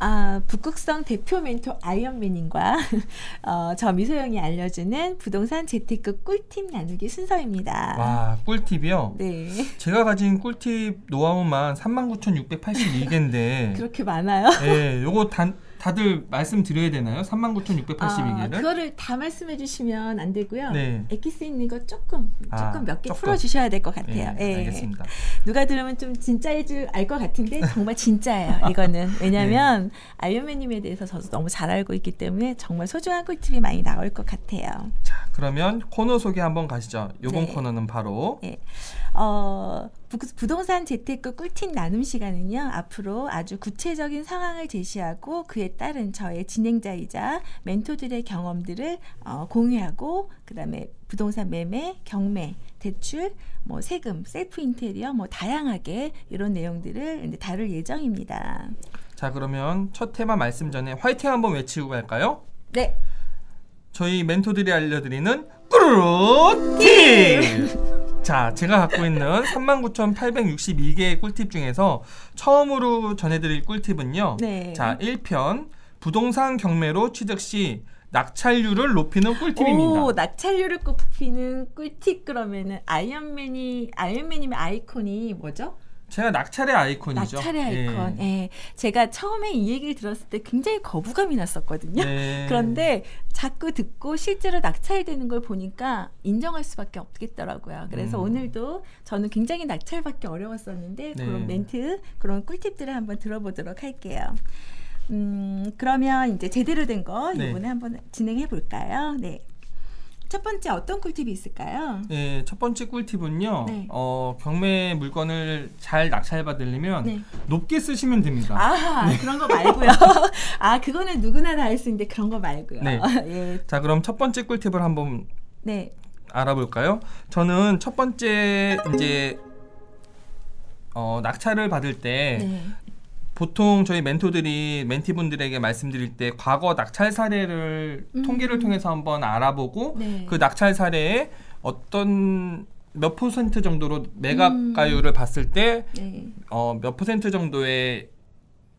아, 북극성 대표 멘토 아이언맨님과 어, 저 미소영이 알려주는 부동산 재테크 꿀팁 나누기 순서입니다. 와, 꿀팁이요? 네. 제가 가진 꿀팁 노하우만 39,682개인데. 그렇게 많아요? 네, 요거 단, 다들 말씀드려야 되나요? 39,682개를? 아, 그거를 다 말씀해 주시면 안 되고요. 네. 엑기스 있는 거 조금 조금 아, 몇개 조금. 풀어 주셔야 될 것 같아요. 네, 예. 알겠습니다. 누가 들으면 좀 진짜일 줄 알 것 같은데 정말 진짜예요. 이거는 왜냐하면 아이언맨님에 대해서 저도 너무 잘 알고 있기 때문에 정말 소중한 꿀팁이 많이 나올 것 같아요. 자, 그러면 코너 소개 한번 가시죠. 요번 네. 코너는 바로 예. 어, 부, 부동산 재테크 꿀팁 나눔 시간은요, 앞으로 아주 구체적인 상황을 제시하고 그에 따른 저의 진행자이자 멘토들의 경험들을 어, 공유하고, 그 다음에 부동산 매매, 경매, 대출, 뭐 세금, 셀프 인테리어, 뭐 다양하게 이런 내용들을 다룰 예정입니다. 자, 그러면 첫 테마 말씀 전에 화이팅 한번 외치고 갈까요? 네. 저희 멘토들이 알려드리는 꾸르르 팁! 자, 제가 갖고 있는 39,862개의 꿀팁 중에서 처음으로 전해드릴 꿀팁은요. 네. 자, 1편 부동산 경매로 취득 시 낙찰률을 높이는 꿀팁입니다. 오, 낙찰률을 꼽히는 꿀팁 그러면은 아이언맨이 아이언맨님의 아이콘이 뭐죠? 제가 낙찰의 아이콘이죠. 낙찰의 아이콘. 예. 예. 제가 처음에 이 얘기를 들었을 때 굉장히 거부감이 났었거든요. 네. 그런데 자꾸 듣고 실제로 낙찰되는 걸 보니까 인정할 수밖에 없겠더라고요. 그래서 음. 오늘도 저는 굉장히 낙찰받기 어려웠었는데 네. 그런 멘트, 그런 꿀팁들을 한번 들어보도록 할게요. 음, 그러면 이제 제대로 된거 네. 이번에 한번 진행해 볼까요? 네. 첫 번째 어떤 꿀팁이 있을까요? 예, 첫 번째 꿀팁은요. 네. 어, 경매 물건을 잘 낙찰받으려면 네. 높게 쓰시면 됩니다. 아, 그런 거 말고요. 아, 그거는 누구나 다 할 수 있는데 그런 거 말고요. 네. 예. 자, 그럼 첫 번째 꿀팁을 한번 네. 알아볼까요? 저는 첫 번째 이제 어, 낙찰을 받을 때 네. 보통 저희 멘토들이 멘티분들에게 말씀드릴 때 과거 낙찰 사례를 음. 통계를 통해서 한번 알아보고 네. 그 낙찰 사례에 어떤 몇 퍼센트 정도로 음. 매각가율을 봤을 때 네. 어, 몇 퍼센트 정도의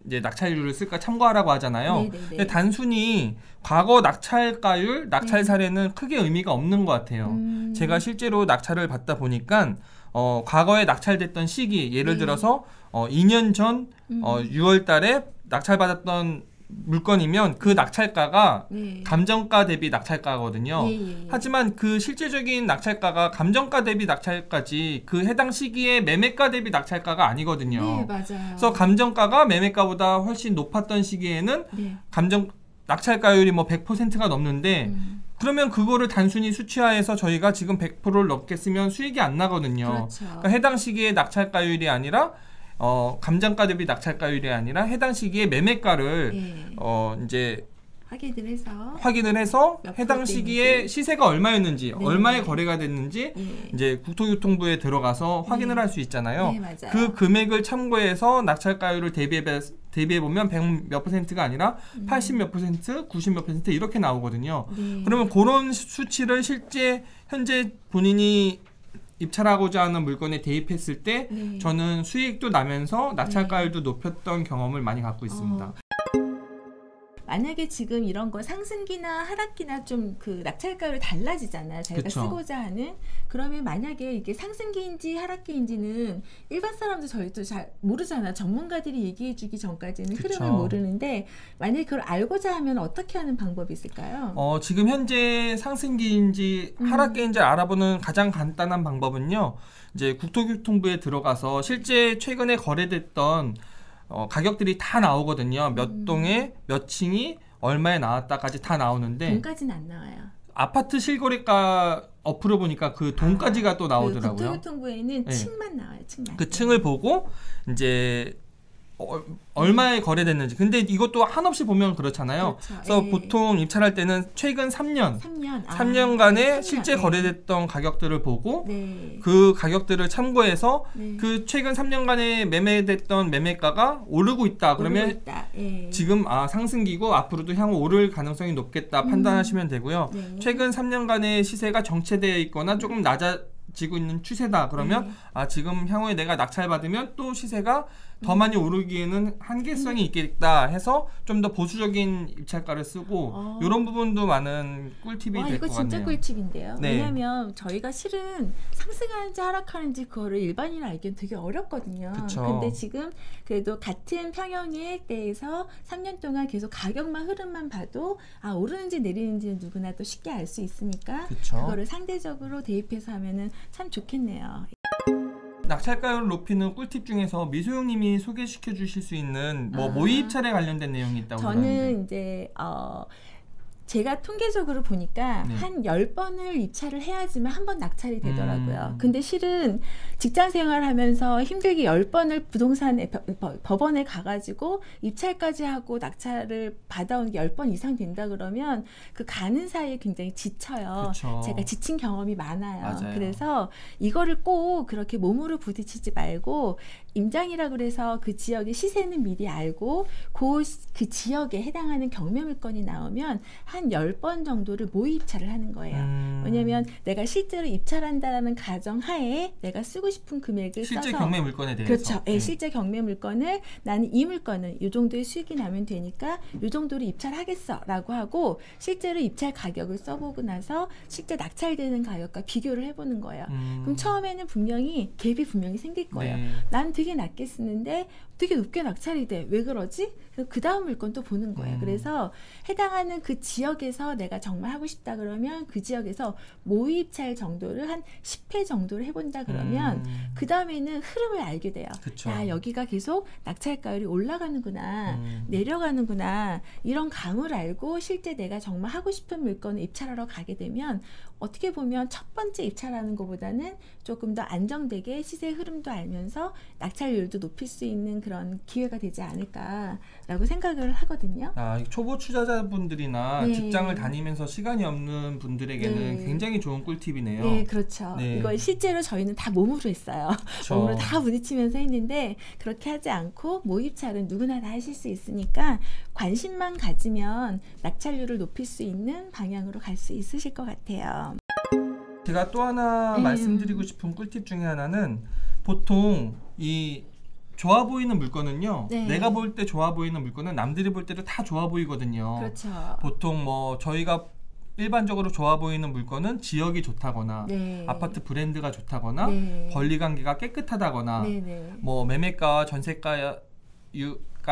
이제 낙찰률을 쓸까 참고하라고 하잖아요. 네, 네, 네. 근데 단순히 과거 낙찰가율, 낙찰 네. 사례는 크게 의미가 없는 것 같아요. 음. 제가 실제로 낙찰을 받다 보니까 어, 과거에 낙찰됐던 시기, 예를 네. 들어서 어, 2년 전 음. 어, 6월 달에 낙찰받았던 물건이면 그 낙찰가가 네. 감정가 대비 낙찰가거든요. 예, 예, 예. 하지만 그 실제적인 낙찰가가 감정가 대비 낙찰가지 그 해당 시기에 매매가 대비 낙찰가가 아니거든요. 네, 맞아요. 그래서 감정가가 매매가보다 훨씬 높았던 시기에는 네. 감정 낙찰가율이 뭐 100%가 넘는데 음. 그러면 그거를 단순히 수치화해서 저희가 지금 100%를 넘게 쓰면 수익이 안 나거든요. 그렇죠. 그러니까 해당 시기에 낙찰가율이 아니라 어 감정가 대비 낙찰가율이 아니라 해당 시기에 매매가를 예. 어 이제 확인을 해서 확인을 해서 몇 해당. 시기에 시세가 얼마였는지 네. 얼마에 거래가 됐는지 예. 이제 국토교통부에 들어가서 확인을 네. 할수 있잖아요. 네. 그 금액을 참고해서 낙찰가율을 대비해 대비해 보면 100 몇 퍼센트가 아니라 80몇 퍼센트, 90 몇 퍼센트 이렇게 나오거든요. 네. 그러면 그런 수- 수치를 실제 현재 본인이 입찰하고자 하는 물건에 대입했을 때 네. 저는 수익도 나면서 낙찰가율도 높였던 경험을 많이 갖고 있습니다. 어. 만약에 지금 이런 거 상승기나 하락기나 좀 그 낙찰가율이 달라지잖아요. 자기가 그쵸. 쓰고자 하는 그러면 만약에 이게 상승기인지 하락기인지는 일반 사람도 저희도 잘 모르잖아요. 전문가들이 얘기해주기 전까지는 그쵸. 흐름을 모르는데 만약에 그걸 알고자 하면 어떻게 하는 방법이 있을까요? 어, 지금 현재 상승기인지 음. 하락기인지 알아보는 가장 간단한 방법은요. 이제 국토교통부에 들어가서 실제 최근에 거래됐던 어, 가격들이 다 나오거든요. 몇 음. 동에 몇 층이 얼마에 나왔다까지 다 나오는데 돈까지는 안 나와요. 아파트 실거래가 어플을 보니까 그 돈까지가 또그 나오더라고요. 국토교통부에는 네. 층만 나와요. 층만. 그 층을 보고 이제 어, 얼마에 거래됐는지. 근데 이것도 한없이 보면 그렇잖아요. 그렇죠. 그래서 예. 보통 입찰할 때는 최근 3년, 3년. 아, 3년간의 3년. 실제 네. 거래됐던 가격들을 보고 네. 그 가격들을 참고해서 네. 그 최근 3년간에 매매됐던 매매가가 오르고 있다. 그러면 오르고 있다. 예. 지금 아 상승기고 앞으로도 향후 오를 가능성이 높겠다 음. 판단하시면 되고요. 네. 최근 3년간의 시세가 정체되어 있거나 조금 낮아 지고 있는 추세다. 그러면 네. 아 지금 향후에 내가 낙찰 받으면 또 시세가 더 많이 오르기에는 한계성이 있겠다 해서 좀 더 보수적인 입찰가를 쓰고 어. 이런 부분도 많은 꿀팁이 와될 이거 것 진짜 같네요. 꿀팁인데요. 네. 왜냐하면 저희가 실은 상승하는지 하락하는지 그거를 일반인 알기는 되게 어렵거든요. 그쵸. 근데 지금 그래도 같은 평형의 때에서 3년 동안 계속 가격만 흐름만 봐도 아 오르는지 내리는지는 누구나 또 쉽게 알 수 있으니까 그쵸. 그거를 상대적으로 대입해서 하면은 참 좋겠네요. 낙찰가율을 높이는 꿀팁 중에서 미소영님이 소개시켜 주실 수 있는 뭐 아. 모의 입찰에 관련된 내용이 있다고 저는 들었는데. 이제 어 제가 통계적으로 보니까 네. 한 10번을 입찰을 해야지만 한 번 낙찰이 되더라고요. 음. 근데 실은 직장 생활하면서 힘들게 10번을 부동산에 법- 법원에 가가지고 입찰까지 하고 낙찰을 받아온 게 10번 이상 된다 그러면 그 가는 사이에 굉장히 지쳐요. 그쵸. 제가 지친 경험이 많아요. 맞아요. 그래서 이거를 꼭 그렇게 몸으로 부딪히지 말고 임장이라 그래서 그 지역의 시세는 미리 알고 그, 그 지역에 해당하는 경매 물건이 나오면 한 10번 정도를 모의 입찰을 하는 거예요. 음, 왜냐면 내가 실제로 입찰한다라는 가정 하에 내가 쓰고 싶은 금액을 실제 써서 경매 물건에 대해서 그렇죠. 예, 네. 실제 경매 물건을 나는 이 물건은 이 정도의 수익이 나면 되니까 이 정도로 입찰하겠어라고 하고 실제로 입찰 가격을 써보고 나서 실제 낙찰되는 가격과 비교를 해보는 거예요. 음, 그럼 처음에는 분명히 갭이 분명히 생길 거예요. 네. 난 되게 낮게 쓰는데 되게 높게 낙찰이 돼. 왜 그러지? 그 다음 물건 또 보는 거예요. 음. 그래서 해당하는 그 지역에서 내가 정말 하고 싶다 그러면 그 지역에서 모의 입찰 정도를 한 10회 정도를 해본다 그러면 음, 그 다음에는 흐름을 알게 돼요. 그쵸. 야 여기가 계속 낙찰가율이 올라가는구나. 음. 내려가는구나 이런 감을 알고 실제 내가 정말 하고 싶은 물건을 입찰하러 가게 되면 어떻게 보면 첫 번째 입찰하는 것보다는 조금 더 안정되게 시세 흐름도 알면서 낙찰률도 높일 수 있는 그런 기회가 되지 않을까라고 생각을 하거든요. 아, 이 초보 투자자분들이나 네. 직장을 다니면서 시간이 없는 분들에게는 네. 굉장히 좋은 꿀팁이네요. 네, 그렇죠. 네. 이걸 실제로 저희는 다 몸으로 했어요. 그쵸. 몸으로 다 부딪히면서 했는데 그렇게 하지 않고 모입찰은 누구나 다 하실 수 있으니까 관심만 가지면 낙찰률을 높일 수 있는 방향으로 갈 수 있으실 것 같아요. 제가 또 하나 네. 말씀드리고 싶은 꿀팁 중에 하나는 보통 이 좋아 보이는 물건은요. 네. 내가 볼 때 좋아 보이는 물건은 남들이 볼 때도 다 좋아 보이거든요. 그렇죠. 보통 뭐 저희가 일반적으로 좋아 보이는 물건은 지역이 좋다거나 네. 아파트 브랜드가 좋다거나 네. 권리 관계가 깨끗하다거나 네, 네. 뭐 매매가와 전세가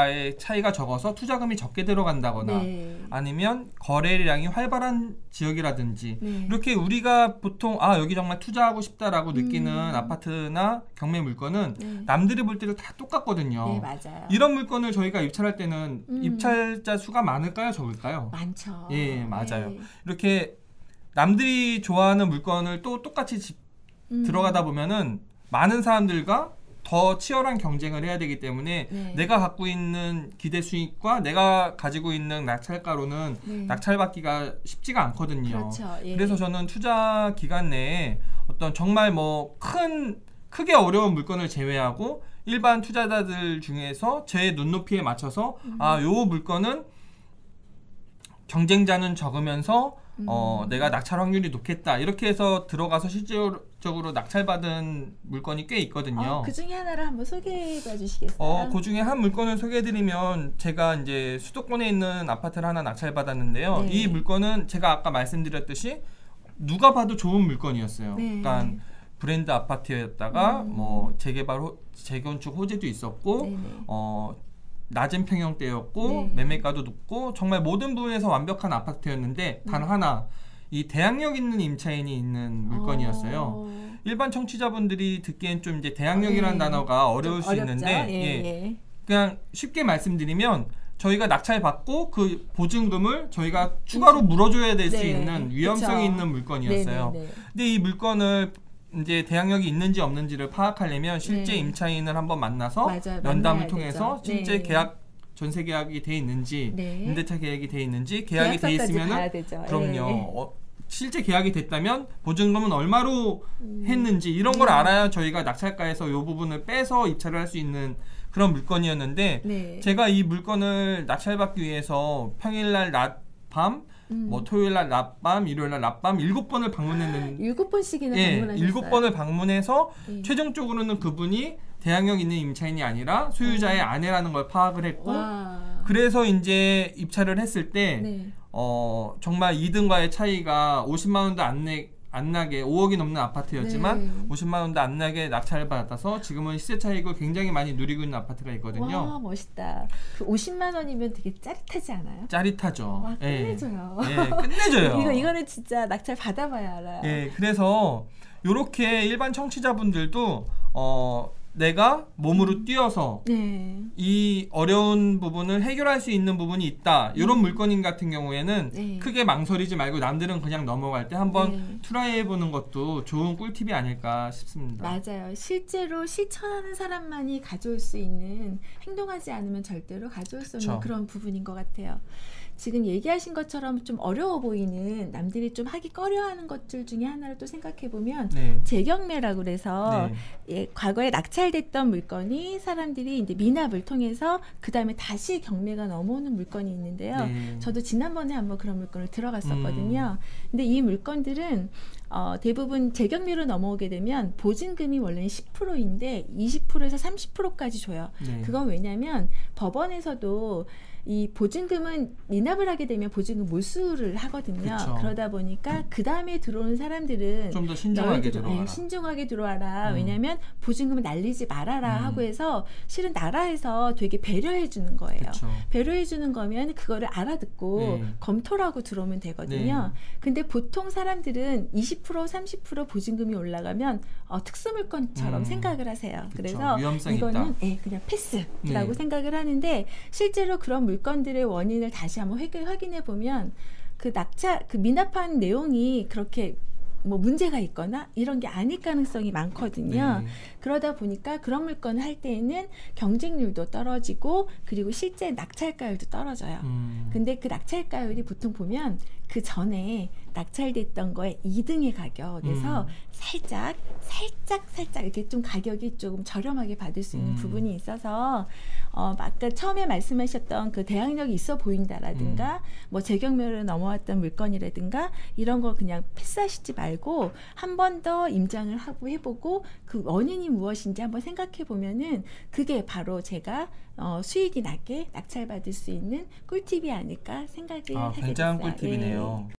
의 차이가 적어서 투자금이 적게 들어간다거나 네. 아니면 거래량이 활발한 지역이라든지 네. 이렇게 우리가 보통 아 여기 정말 투자하고 싶다라고 느끼는 음. 아파트나 경매 물건은 네. 남들이 볼 때도 다 똑같거든요. 네, 맞아요. 이런 물건을 저희가 입찰할 때는 음. 입찰자 수가 많을까요, 적을까요? 많죠. 예, 맞아요. 네. 이렇게 남들이 좋아하는 물건을 또 똑같이 집- 음. 들어가다 보면은 많은 사람들과 더 치열한 경쟁을 해야 되기 때문에 네. 내가 갖고 있는 기대 수익과 내가 가지고 있는 낙찰가로는 네. 낙찰받기가 쉽지가 않거든요. 그렇죠. 예. 그래서 저는 투자 기간 내에 어떤 정말 뭐 큰 크게 어려운 물건을 제외하고 일반 투자자들 중에서 제 눈높이에 맞춰서 음. 아요 물건은 경쟁자는 적으면서 어 음. 내가 낙찰 확률이 높겠다 이렇게 해서 들어가서 실질적으로 낙찰받은 물건이 꽤 있거든요. 어, 그 중에 하나를 한번 소개해 봐 주시겠어요? 어, 그 중에 한 물건을 소개해 드리면 제가 이제 수도권에 있는 아파트를 하나 낙찰받았는데요. 네. 이 물건은 제가 아까 말씀드렸듯이 누가 봐도 좋은 물건이었어요. 네. 그러니까 브랜드 아파트였다가 음. 뭐 재개발 호, 재건축 호재도 있었고 네네. 어 낮은 평형대였고 네. 매매가도 높고 정말 모든 부분에서 완벽한 아파트였는데 단 네. 하나 이 대항력 있는 임차인이 있는 물건이었어요. 어. 일반 청취자분들이 듣기엔 좀 이제 대항력이라는 네. 단어가 어려울 수 어렵죠? 있는데 예, 예. 예. 그냥 쉽게 말씀드리면 저희가 낙찰 받고 그 보증금을 저희가 추가로 물어줘야 될수 네, 있는 위험성이 그쵸. 있는 물건이었어요. 네, 네, 네. 근데 이 물건을 이제 대항력이 있는지 없는지를 파악하려면 실제 네. 임차인을 한번 만나서 맞아요. 면담을 만나야 통해서 되죠. 실제 네. 계약 전세 계약이 돼 있는지 네. 임대차 계약이 돼 있는지 계약이 돼 있으면은. 그럼요. 예. 어, 실제 계약이 됐다면 보증금은 얼마로 음. 했는지 이런 걸 알아야 저희가 낙찰가에서 이 부분을 빼서 입찰을 할 수 있는 그런 물건이었는데 네. 제가 이 물건을 낙찰받기 위해서 평일날 낮밤 음. 뭐 토요일 날 낮밤, 일요일 날 낮밤 일곱 번을 방문했는 일곱 번씩이나 예, 방문하셨어요. 일곱 번을 방문해서 예. 최종적으로는 그분이 대항력 있는 임차인이 아니라 소유자의 아내라는 걸 파악을 했고 와. 그래서 이제 입찰을 했을 때 네. 어, 정말 2등과의 차이가 50만 원도 안, 내, 안 나게 5억이 넘는 아파트였지만 네. 50만 원도 안 나게 낙찰을 받아서 지금은 시세 차익을 굉장히 많이 누리고 있는 아파트가 있거든요. 와 멋있다. 그 50만 원이면 되게 짜릿하지 않아요? 짜릿하죠. 와 예. 끝내줘요. 예, 끝내줘요. 이거 이거는 진짜 낙찰 받아봐야 알아요. 예, 그래서 요렇게 일반 청취자분들도 어, 내가 몸으로 뛰어서 네. 이 어려운 부분을 해결할 수 있는 부분이 있다. 이런 물건인 같은 경우에는 음. 네. 크게 망설이지 말고 남들은 그냥 넘어갈 때 한번 네. 트라이 해보는 것도 좋은 꿀팁이 아닐까 싶습니다. 맞아요. 실제로 실천하는 사람만이 가져올 수 있는 행동하지 않으면 절대로 가져올 수 없는 그쵸. 그런 부분인 것 같아요. 지금 얘기하신 것처럼 좀 어려워 보이는 남들이 좀 하기 꺼려하는 것들 중에 하나를 또 생각해 보면 네. 재경매라고 그래서 네. 예, 과거에 낙찰됐던 물건이 사람들이 이제 미납을 통해서 그 다음에 다시 경매가 넘어오는 물건이 있는데요. 네. 저도 지난번에 한번 그런 물건을 들어갔었거든요. 근데 이 물건들은 어, 대부분 재경매로 넘어오게 되면 보증금이 원래는 10%인데 20%에서 30%까지 줘요. 네. 그건 왜냐면 법원에서도 이 보증금은 미납을 하게 되면 보증금 몰수를 하거든요. 그쵸. 그러다 보니까 그 다음에 들어온 사람들은 좀 더 신중하게 너희들, 들어와라. 예, 신중하게 들어와라. 음. 왜냐면 보증금을 날리지 말아라 음. 하고 해서 실은 나라에서 되게 배려해 주는 거예요. 그쵸. 배려해 주는 거면 그거를 알아듣고 네. 검토를 하고 들어오면 되거든요. 근데 보통 사람들은 20% 30% 보증금이 올라가면 어, 특수물건처럼 음. 생각을 하세요. 그쵸. 그래서 이거는. 예, 그냥 패스라고 네. 생각을 하는데 실제로 그런 물건 들의 원인을 다시 한번 확- 확인해 보면 그 낙차 그 미납한 내용이 그렇게 뭐 문제가 있거나 이런 게 아닐 가능성이 많거든요. 네. 그러다 보니까 그런 물건을 할 때에는 경쟁률도 떨어지고 그리고 실제 낙찰가율도 떨어져요. 음. 근데 그 낙찰가율이 보통 보면 그 전에 낙찰됐던 거에 2등의 가격에서 음. 살짝 살짝 살짝 이렇게 좀 가격이 조금 저렴하게 받을 수 있는 음. 부분이 있어서 어 아까 처음에 말씀하셨던 그 대항력이 있어 보인다라든가 음. 뭐 재경매로 넘어왔던 물건이라든가 이런 거 그냥 패스하시지 말고 한 번 더 임장을 하고 해보고 그 원인이 무엇인지 한번 생각해 보면은 그게 바로 제가 어, 수익이 나게 낙찰받을 수 있는 꿀팁이 아닐까 생각을 아, 하게 굉장한 됐어요. 꿀팁이네요.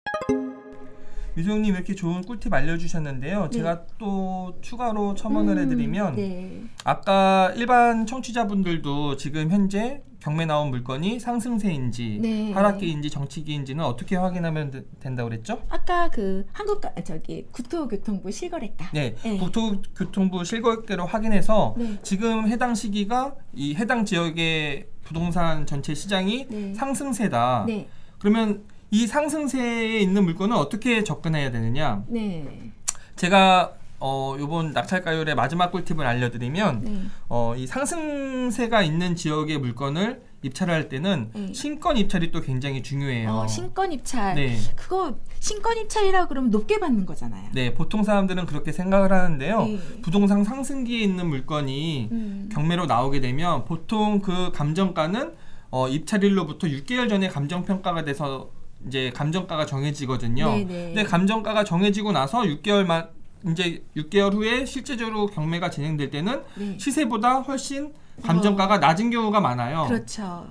유성님 이렇게 좋은 꿀팁 알려주셨는데요. 네. 제가 또 추가로 첨언을 음, 해드리면 네. 아까 일반 청취자분들도 지금 현재 경매 나온 물건이 상승세인지 네. 하락기인지 정치기인지는 어떻게 확인하면 되- 된다고 그랬죠? 아까 그 한국 가 저기 국토교통부 실거래가 네, 네. 국토교통부 실거래로 확인해서 네. 지금 해당 시기가 이 해당 지역의 부동산 전체 시장이 네. 상승세다. 네. 그러면 이 상승세에 있는 물건은 어떻게 접근해야 되느냐? 네. 제가 어 요번 낙찰가율의 마지막 꿀팁을 알려드리면 네. 어 이 상승세가 있는 지역의 물건을 입찰할 때는 네. 신권 입찰이 또 굉장히 중요해요. 어, 신권 입찰. 네. 그거 신권 입찰이라 그러면 높게 받는 거잖아요. 네, 보통 사람들은 그렇게 생각을 하는데요. 네. 부동산 상승기에 있는 물건이 음. 경매로 나오게 되면 보통 그 감정가는 어, 입찰일로부터 6개월 전에 감정 평가가 돼서 이제 감정가가 정해지거든요. 네, 네. 근데 감정가가 정해지고 나서 6개월만 이제 6개월 후에 실제적으로 경매가 진행될 때는 네. 시세보다 훨씬 감정가가 낮은 경우가 많아요. 그렇죠.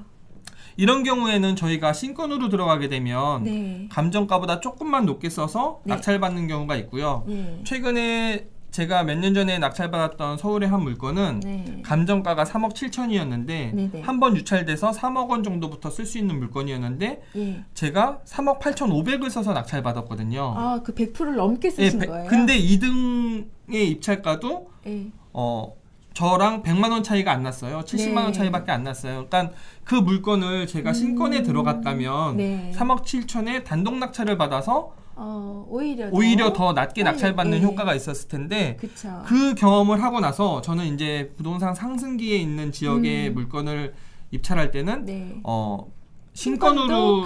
이런 경우에는 저희가 신권으로 들어가게 되면 네. 감정가보다 조금만 높게 써서 네. 낙찰받는 경우가 있고요. 네. 최근에 제가 몇 년 전에 낙찰받았던 서울의 한 물건은 네. 감정가가 3억 7천이었는데 네네. 한번 유찰돼서 3억 원 정도부터 쓸 수 있는 물건이었는데 예. 제가 3억 8천 5백을 써서 낙찰받았거든요. 아, 그 100%를 넘게 예, 쓰신 배- 거예요? 근데 2등의 입찰가도 예. 어 저랑 100만 원 차이가 안 났어요. 70만 원 네. 차이밖에 안 났어요. 그러니까 그 물건을 제가 신권에 음. 들어갔다면 네. 3억 7천에 단독 낙찰을 받아서 어, 오히려 더 오히려 더 낮게 낙찰받는 네. 효과가 있었을 텐데 그쵸. 그 경험을 하고 나서 저는 이제 부동산 상승기에 있는 지역의 음. 물건을 입찰할 때는 네. 어 신권으로.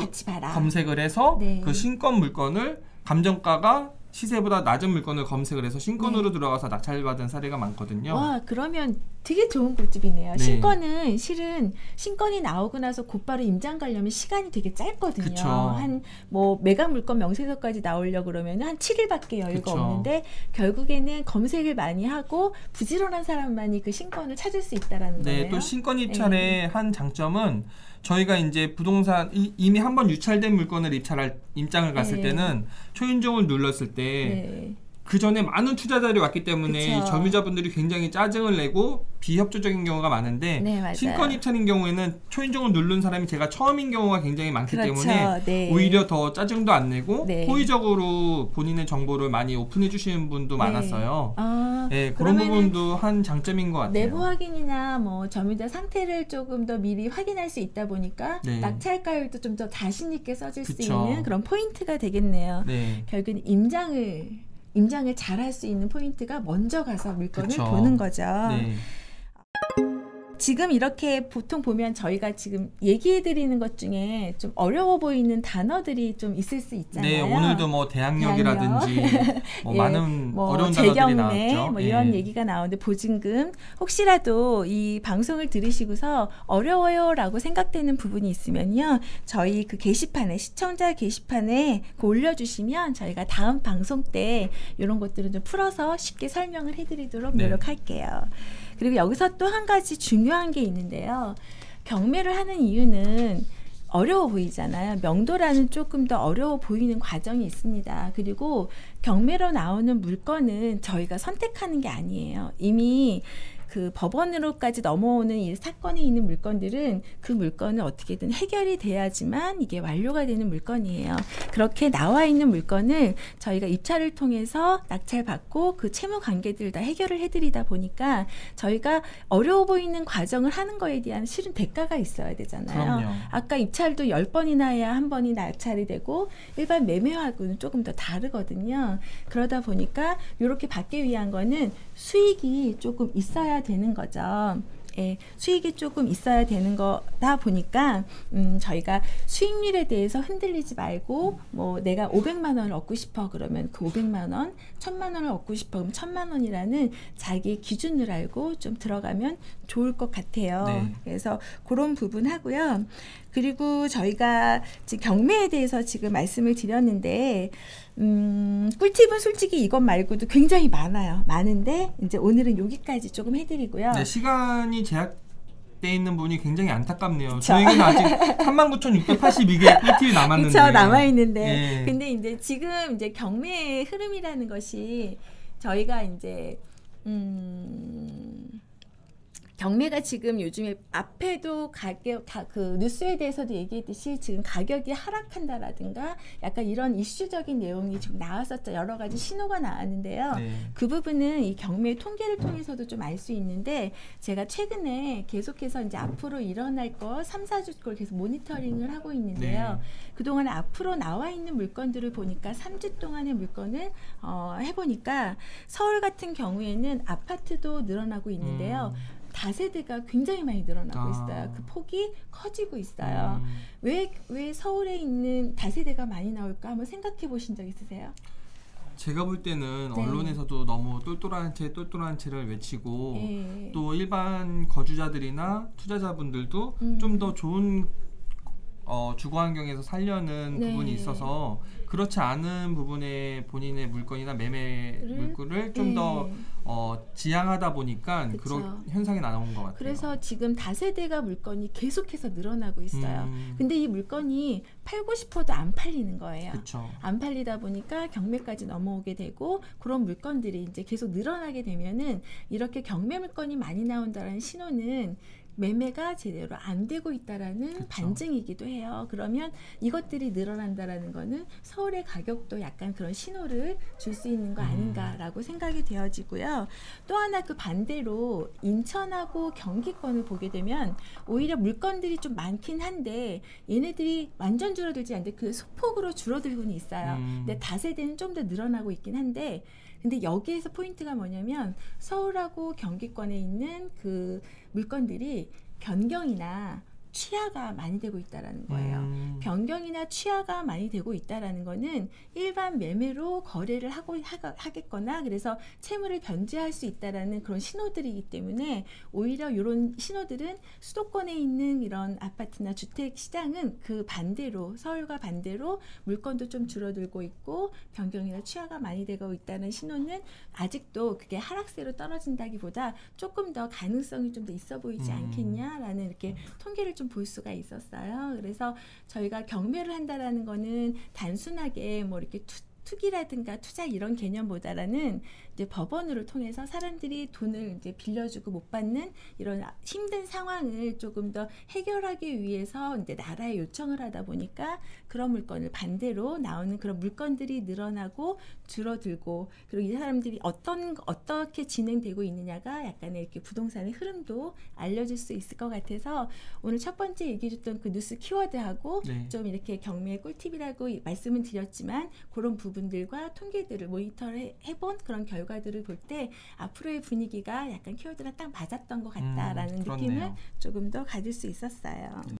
검색을 해서 네. 그 신권 물건을 감정가가 시세보다 낮은 물건을 검색을 해서 신권으로 들어가서 낙찰받은 사례가 많거든요. 와 그러면 되게 좋은 꿀팁이네요. 네. 신권은 실은 신권이 나오고 나서 곧바로 임장 가려면 시간이 되게 짧거든요. 한 뭐 매각 물건 명세서까지 나오려 그러면 한 7일밖에 여유가 그쵸. 없는데 결국에는 검색을 많이 하고 부지런한 사람만이 그 신권을 찾을 수 있다라는 네, 거예요. 또 신권 입찰의 한 장점은 저희가 이제 부동산 이, 이미 한 번 유찰된 물건을 입찰할 임장을 갔을 네. 때는 초인종을 눌렀을 때 네. 그 전에 많은 투자자들이 왔기 때문에 그쵸. 점유자분들이 굉장히 짜증을 내고 비협조적인 경우가 많은데 네. 신권 입찰인 경우에는 초인종을 누른 사람이 제가 처음인 경우가 굉장히 많기 그렇죠. 때문에 네. 오히려 더 짜증도 안 내고 네. 호의적으로 본인의 정보를 많이 오픈해 주시는 분도 많았어요. 아, 네, 그런 부분도 한 장점인 것 같아요. 내부 확인이나 뭐 점유자 상태를 조금 더 미리 확인할 수 있다 보니까 네. 낙찰가율도 좀 더 자신 있게 써질 수 그쵸. 있는 그런 포인트가 되겠네요. 네. 결국은 임장을 임장을 잘할 수 있는 포인트가 먼저 가서 물건을 그쵸. 보는 거죠. 네. 지금 이렇게 보통 보면 저희가 지금 얘기해 드리는 것 중에 좀 어려워 보이는 단어들이 좀 있을 수 있잖아요. 네, 오늘도 뭐 대항력이라든지 뭐 예, 많은 뭐 어려운 단어들이 나왔죠. 뭐 예. 이런 얘기가 나오는데 보증금 혹시라도 이 방송을 들으시고서 어려워요라고 생각되는 부분이 있으면요 저희 그 게시판에 시청자 게시판에 그 올려 주시면 저희가 다음 방송 때 이런 것들을 좀 풀어서 쉽게 설명을 해 드리도록 네. 노력할게요. 그리고 여기서 또 한 가지 중요한 게 있는데요. 경매를 하는 이유는 어려워 보이잖아요. 명도라는 조금 더 어려워 보이는 과정이 있습니다. 그리고 경매로 나오는 물건은 저희가 선택하는 게 아니에요. 이미 그 법원으로까지 넘어오는 이 사건이 있는 물건들은 그 물건을 어떻게든 해결이 돼야지만 이게 완료가 되는 물건이에요. 그렇게 나와 있는 물건을 저희가 입찰을 통해서 낙찰받고 그 채무 관계들을 다 해결을 해드리다 보니까 저희가 어려워 보이는 과정을 하는 거에 대한 실은 대가가 있어야 되잖아요. 그럼요. 아까 입찰도 10번이나 해야 한 번이 낙찰이 되고 일반 매매하고는 조금 더 다르거든요. 그러다 보니까 이렇게 받기 위한 거는 수익이 조금 있어야 되는 거죠. 예, 수익이 조금 있어야 되는 거다 보니까 음, 저희가 수익률에 대해서 흔들리지 말고 뭐 내가 500만 원을 얻고 싶어 그러면 그 500만 원, 1000만 원을 얻고 싶어 그럼 1000만 원이라는 자기 기준을 알고 좀 들어가면 좋을 것 같아요. 네. 그래서 그런 부분 하고요. 그리고 저희가 지금 경매에 대해서 지금 말씀을 드렸는데 음, 꿀팁은 솔직히 이것 말고도 굉장히 많아요. 많은데 이제 오늘은 여기까지 조금 해드리고요. 네, 시간이 제약 돼 있는 분이 굉장히 안타깝네요. 그쵸. 저에게는 아직 39,682개의 꿀팁이 남았는데. 그렇죠 남아 있는데 예. 근데 이제 지금 이제 경매의 흐름이라는 것이 저희가 이제 음 경매가 지금 요즘에 앞에도 가격 가, 그 뉴스에 대해서도 얘기했듯이 지금 가격이 하락한다라든가 약간 이런 이슈적인 내용이 지금 나왔었죠 여러 가지 신호가 나왔는데요. 네. 그 부분은 이 경매 통계를 통해서도 좀 알 수 있는데 제가 최근에 계속해서 이제 앞으로 일어날 거 3, 4주 걸 계속 모니터링을 하고 있는데요. 네. 그동안 앞으로 나와 있는 물건들을 보니까 3주 동안의 물건을 어, 해보니까 서울 같은 경우에는 아파트도 늘어나고 있는데요. 음. 다세대가 굉장히 많이 늘어나고 아. 있어요. 그 폭이 커지고 있어요. 음. 왜, 왜 서울에 있는 다세대가 많이 나올까 한번 생각해 보신 적 있으세요? 제가 볼 때는 네. 언론에서도 너무 똘똘한 채 똘똘한 채를 외치고 예. 또 일반 거주자들이나 투자자분들도 음. 좀더 좋은 어, 주거 환경에서 살려는 네. 부분이 있어서 그렇지 않은 부분에 본인의 물건이나 매매 를? 물건을 좀더 예. 어, 지향하다 보니까 그쵸. 그런 현상이 나온 것 같아요. 그래서 지금 다세대가 물건이 계속해서 늘어나고 있어요. 음. 근데 이 물건이 팔고 싶어도 안 팔리는 거예요. 그렇죠. 안 팔리다 보니까 경매까지 넘어오게 되고 그런 물건들이 이제 계속 늘어나게 되면은 이렇게 경매 물건이 많이 나온다는 신호는 매매가 제대로 안 되고 있다라는 그쵸. 반증이기도 해요. 그러면 이것들이 늘어난다라는 거는 서울의 가격도 약간 그런 신호를 줄 수 있는 거 음. 아닌가라고 생각이 되어지고요. 또 하나 그 반대로 인천하고 경기권을 보게 되면 오히려 물건들이 좀 많긴 한데 얘네들이 완전 줄어들지 않는데 그 소폭으로 줄어들고는 있어요. 음. 근데 다세대는 좀 더 늘어나고 있긴 한데 근데 여기에서 포인트가 뭐냐면 서울하고 경기권에 있는 그 물건들이 변경이나 취하가 많이 되고 있다라는 거예요. 음. 변경이나 취하가 많이 되고 있다라는 거는 일반 매매로 거래를 하고 하, 하겠거나 그래서 채무를 변제할 수 있다라는 그런 신호들이기 때문에 오히려 이런 신호들은 수도권에 있는 이런 아파트나 주택 시장은 그 반대로 서울과 반대로 물건도 좀 줄어들고 있고 변경이나 취하가 많이 되고 있다는 신호는 아직도 그게 하락세로 떨어진다기보다 조금 더 가능성이 좀 더 있어 보이지 음. 않겠냐라는 이렇게 통계를 좀볼 수가 있었어요. 그래서 저희가 경매를 한다라는 거는 단순하게 뭐 이렇게 투, 투기라든가 투자 이런 개념보다는 이제 법원으로 통해서 사람들이 돈을 이제 빌려주고 못 받는 이런 힘든 상황을 조금 더 해결하기 위해서 이제 나라에 요청을 하다 보니까 그런 물건을 반대로 나오는 그런 물건들이 늘어나고 줄어들고 그리고 이 사람들이 어떤 어떻게 진행되고 있느냐가 약간의 이렇게 부동산의 흐름도 알려질 수 있을 것 같아서 오늘 첫 번째 얘기해줬던 그 뉴스 키워드하고 네. 좀 이렇게 경매 꿀팁이라고 말씀은 드렸지만 그런 부분 들과 통계들을 모니터를 해- 해본 그런 결과들을 볼 때 앞으로의 분위기가 약간 키워드가 딱 맞았던 것 같다라는 음. 느낌을 조금 더 가질 수 있었어요.